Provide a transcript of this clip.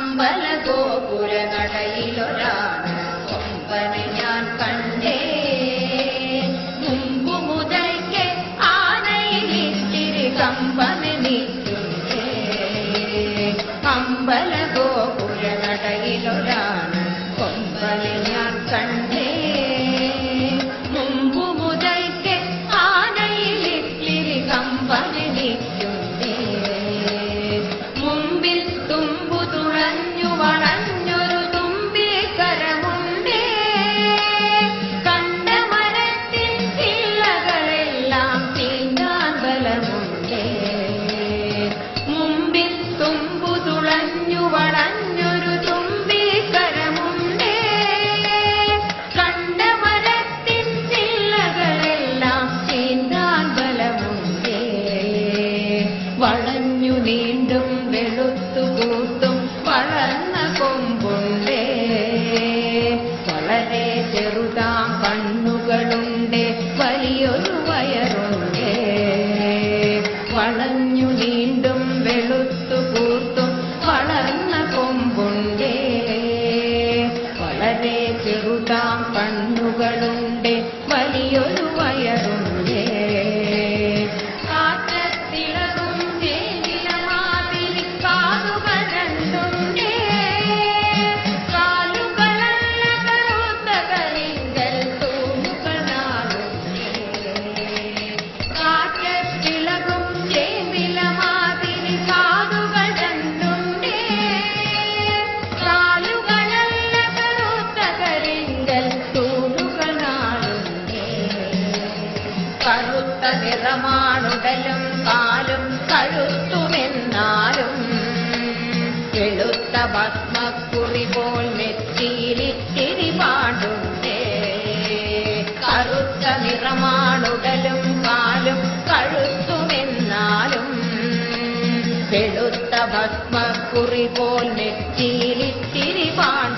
അമ്പലഗോപുര നടയിലൊരാണ് കൊമ്പനെ ഞാൻ കണ്ടേ മുമ്പു മുതൽക്കേ ആനയിലിത്തിരി കമ്പനെ നീറ്റുന്നേ അമ്പലഗോപുര നടയിലൊരാണ് തുഴഞ്ഞു വളഞ്ഞൊരു തുമ്പിക്കരമുണ്ടേ കണ്ട മരത്തിൻ ചില്ലകളെല്ലാം തീണ്ടാൻ ബലമുണ്ടേ. തുളഞ്ഞു വളഞ്ഞൊരു തുമ്പിക്കരമുണ്ടേ കണ്ട മരത്തിൻ ചില്ലകളെല്ലാം തീണ്ടാൻ വളഞ്ഞു നീണ്ടും കണ്ണുകളുണ്ട് വലിയൊരു വയറുണ്ടേ. വളഞ്ഞു നീണ്ടും വെളുത്തു കൂത്തും വളർന്ന കൊമ്പുണ്ടേ. വളരെ ചെറുതാം കണ്ണുകളുണ്ട് നിറമാണുടലും കാലും കഴുത്തുമെന്നാലും എഴുത്ത ഭസ്മക്കുറി പോൽ നെറ്റിയിലിത്തിരി പാടുണ്ടേ കറുത്ത നിറമാണുടലും കാലും കഴുത്തുമെന്നാലും വെളുത്ത ഭസ്മക്കുറി പോൽ നെറ്റിയിലിത്തിരി പാടുണ്ടേ